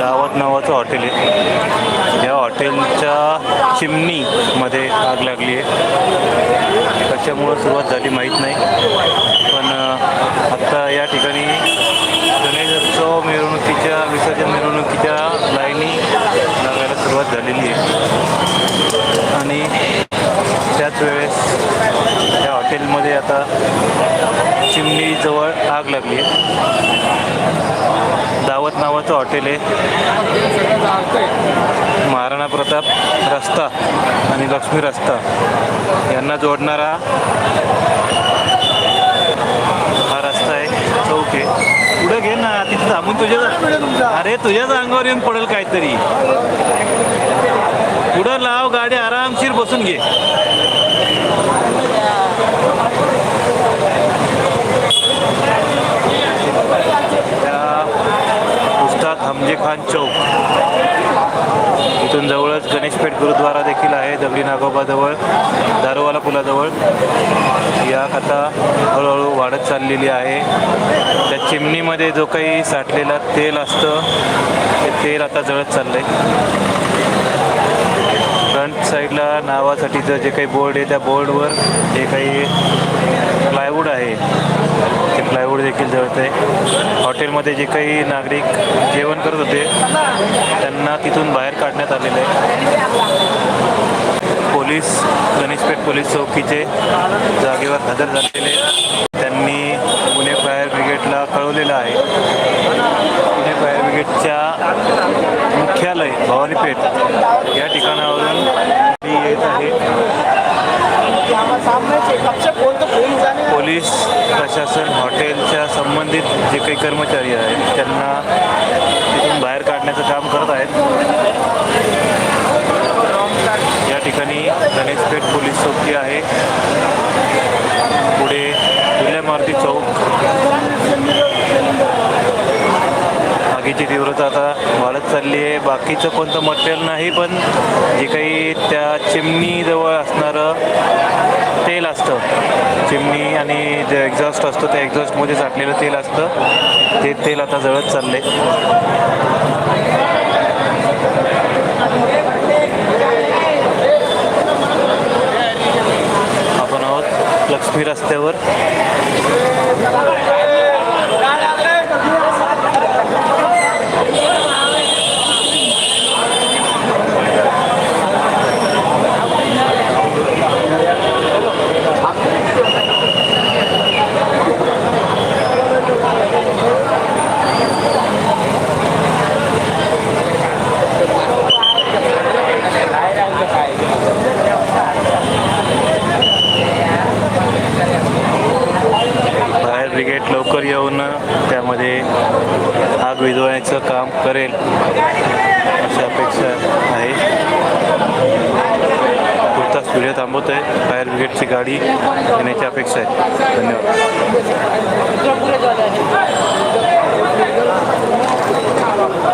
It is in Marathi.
दावत नावाचं हॉटेल आहे. या हॉटेलच्या चिमणीमध्ये आग लागली आहे. कशामुळं सुरुवात झाली माहीत नाही. पण आत्ता या ठिकाणी गणेशोत्सव मिरवणुकीच्या विसर्जन मिरवणुकीच्या लाईनी लागायला सुरुवात झालेली आहे. आणि त्याच वेळेस या हॉटेलमध्ये आता चिमणीजवळ आग लागली आहे. दावत नावाचं हॉटेल आहे. महाराणा प्रताप रस्ता आणि लक्ष्मी रस्ता यांना जोडणारा हा रस्ता आहे चौक आहे. पुढे घे ना तिथे थांबून तुझ्या अरे तुझ्याच अंगावर येऊन पडेल काहीतरी. पुढं लाव गाडी आरामशीर बसून घे त्या उस्ताद हमजे खान चौक. इथून जवळच गणेशपेठ गुरुद्वारा देखील आहे दगडी नागोबाजवळ दारोवाला पुलाजवळ. या कथा हळूहळू वाढत चाललेली आहे. त्या चिमणीमध्ये जो काही साठलेला तेल असतं ते तेल आता जळत चाललंय. फ्रंट साईडला नावासाठीचं जे काही बोर्ड आहे त्या बोर्डवर जे काही प्लायवूड आहे प्लायवूड देखील जळत आहे हॉटेलमध्ये जे काही नागरिक जेवण करत होते त्यांना तिथून बाहेर काढण्यात आलेलं आहे. पोलीस गणेशपेठ पोलीस चौकीचे जागेवर हजर झालेले त्यांनी पुणे फायर ब्रिगेडला कळवलेलं आहे. पुणे फायर ब्रिगेडच्या मुख्यालय भवानीपेठ या ठिकाणावरून ती येत आहे. पोलीस संबंधित जे काही कर्मचारी आहेत त्यांना तिथून बाहेर काढण्याचं काम करत आहेत. या ठिकाणी गणेशपेठ पोलीस चौकी आहे. पुढे खुल्या मारुती चौक. त्याची तीव्रता आता वाढत चालली आहे. बाकीचं कोणतं मटेरियल नाही पण जे काही त्या चिमणीजवळ असणारं तेल असतं. चिमणी आणि जे एक्झॉस्ट असतं त्या एक्झॉस्टमध्ये साठलेलं तेल असतं. ते तेल आता जळत चाललंय. आपण आहोत लक्ष्मी रस्त्यावर. गेट लवकर येऊन त्यामध्ये आग विझवण्याचं काम करेल अशी अपेक्षा आहे. पुरताच व्हिडिओ थांबवत आहे फायर ब्रिगेडची गाडी येण्याची अपेक्षा आहे. धन्यवाद.